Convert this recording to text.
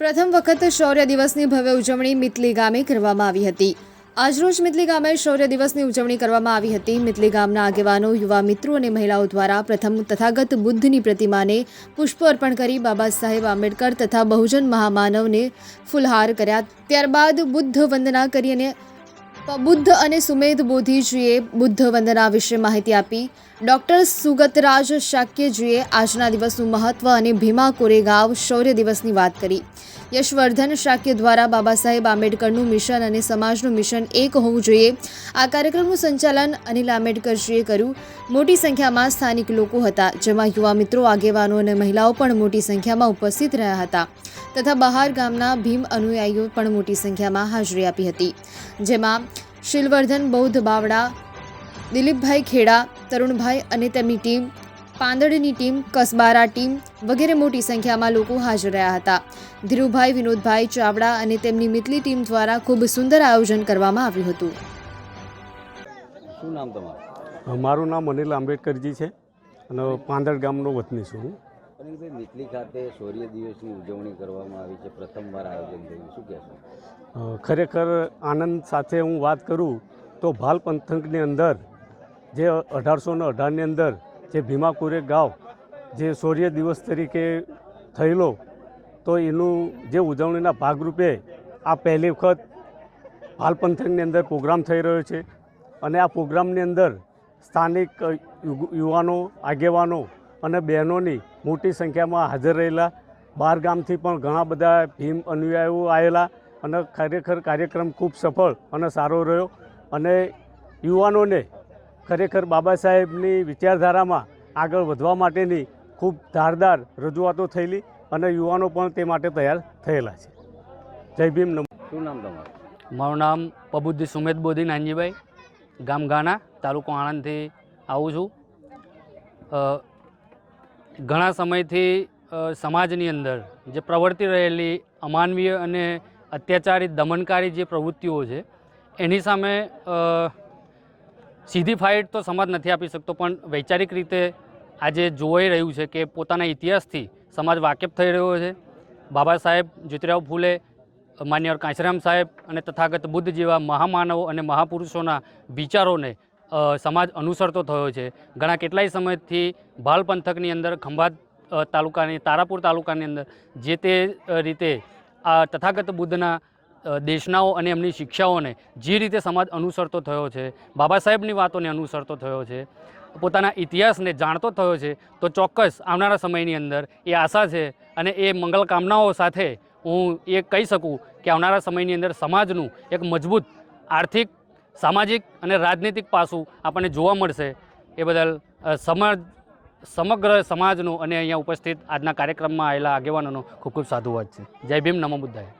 પ્રથમ વખત શૌર્ય દિવસની ભવ્ય ઉજવણી મિતલી ગામે કરવામાં આવી હતી. આજરોજ મિતલી ગામે શૌર્ય દિવસની ઉજવણી કરવામાં આવી હતી. મિતલી ગામના આગેવાનો, યુવા મિત્રો અને મહિલાઓ દ્વારા પ્રથમ તથાગત બુદ્ધની પ્રતિમાને પુષ્પો અર્પણ કરી બાબા સાહેબ આંબેડકર તથા બહુજન મહામાનવને ફુલહાર કર્યા. ત્યારબાદ બુદ્ધ વંદના કરી અને બુદ્ધ અને સુમેધ બોધીજીએ બુદ્ધ વંદના વિશે માહિતી આપી. ડૉક્ટર સુગતરાજ શાક્યજીએ આજના દિવસનું મહત્વ અને ભીમા કોરેગાંવ શૌર્ય દિવસની વાત કરી. યશવર્ધન શાક્ય દ્વારા બાબા સાહેબ આંબેડકરનું મિશન અને સમાજનું મિશન એક હોવું જોઈએ. આ કાર્યક્રમનું સંચાલન અનિલ આંબેડકરજીએ કર્યું. મોટી સંખ્યામાં સ્થાનિક લોકો હતા, જેમાં યુવા મિત્રો, આગેવાનો અને મહિલાઓ પણ મોટી સંખ્યામાં ઉપસ્થિત રહ્યા હતા. તથા બહાર ગામના ભીમ અનુયાયીઓ પણ મોટી સંખ્યામાં હાજરી આપી હતી. જેમાં શિલવર્ધન બૌદ્ધ બાવડા દિલીપભાઈ ખેડા તરુણભાઈ અને તેમની ટીમ પાંદડની ટીમ કસબારા ટીમ વગેરે મોટી સંખ્યામાં લોકો હાજર રહ્યા હતા. ધીરુભાઈ વિનોદભાઈ ચાવડા અને તેમની મિતલી ટીમ દ્વારા ખૂબ સુંદર આયોજન કરવામાં આવ્યું હતું. શું નામ તમારું? મારું નામ અનિલ આંબેડકરજી છે અને પાંદડ ગામનો વતની છું હું. અનિલભાઈ મિતલી ખાતે શૌર્ય દિવસની ઉજવણી કરવામાં આવી છે, પ્રથમવાર આયોજન થયું. શું કહેશો? ખરેખર આનંદ સાથે હું વાત કરું તો ભાલ પંથકની અંદર જે અઢારસો ને અઢારની અંદર જે ભીમાકુરે ગાંવ જે શૌર્ય દિવસ તરીકે થયેલો, તો એનું જે ઉજવણીના ભાગરૂપે આ પહેલી વખત ભાલ પંથકની અંદર પ્રોગ્રામ થઈ રહ્યો છે. અને આ પ્રોગ્રામની અંદર સ્થાનિક યુવાનો, આગેવાનો અને બહેનોની મોટી સંખ્યામાં હાજર રહેલા. બહાર ગામથી પણ ઘણા બધા ભીમ અનુયાયીઓ આવેલા અને ખરેખર કાર્યક્રમ ખૂબ સફળ અને સારો રહ્યો. અને યુવાનોને ખરેખર બાબા સાહેબની વિચારધારામાં આગળ વધવા માટેની ખૂબ ધારદાર રજૂઆતો થયેલી અને યુવાનો પણ તે માટે તૈયાર થયેલા છે. જય ભીમ નમ શું નામ તમારું? મારું નામ પબુદ્ધિ સુમેદ બોધી નાનજીભાઈ. ગામ ગાના તાલુકો આણંદથી આવું છું. અ, ઘણા સમયથી સમાજની અંદર જે પ્રવર્તી રહેલી અમાનવીય અને અત્યાચારી દમનકારી જે પ્રવૃત્તિઓ છે, એની સામે સીધી ફાઇટ તો સમાજ નથી આપી શકતો, પણ વૈચારિક રીતે આજે જોવાઈ રહ્યું છે કે પોતાના ઇતિહાસથી સમાજ વાકેફ થઈ રહ્યો છે. બાબા સાહેબ જ્યોતિરાવ ફૂલે માન્યવર કાંચરામ સાહેબ અને તથાગત બુદ્ધ જેવા મહામાનવો અને મહાપુરુષોના વિચારોને સમાજ અનુસરતો થયો છે. ઘણા કેટલાય સમયથી ભાલ પંથકની અંદર, ખંભાત તાલુકાની, તારાપુર તાલુકાની અંદર જે તે રીતે આ તથાગત બુદ્ધના દેશનાઓ અને એમની શિક્ષાઓને જે રીતે સમાજ અનુસરતો થયો છે, બાબા સાહેબની વાતોને અનુસરતો થયો છે, પોતાના ઇતિહાસને જાણતો થયો છે, તો ચોક્કસ આવનારા સમયની અંદર એ આશા છે અને એ મંગલ કામનાઓ સાથે હું એ કહી શકું કે આવનારા સમયની અંદર સમાજનું એક મજબૂત આર્થિક સામાજિક અને રાજનીતિક પાસું આપણને જોવા મળશે. એ બદલ સમાજ, સમગ્ર સમાજનું અને અહીંયા ઉપસ્થિત આજના કાર્યક્રમમાં આવેલા આગેવાનોનો ખૂબ ખૂબ સાધુવાદ છે. જય ભીમ, નમો બુદ્ધાય.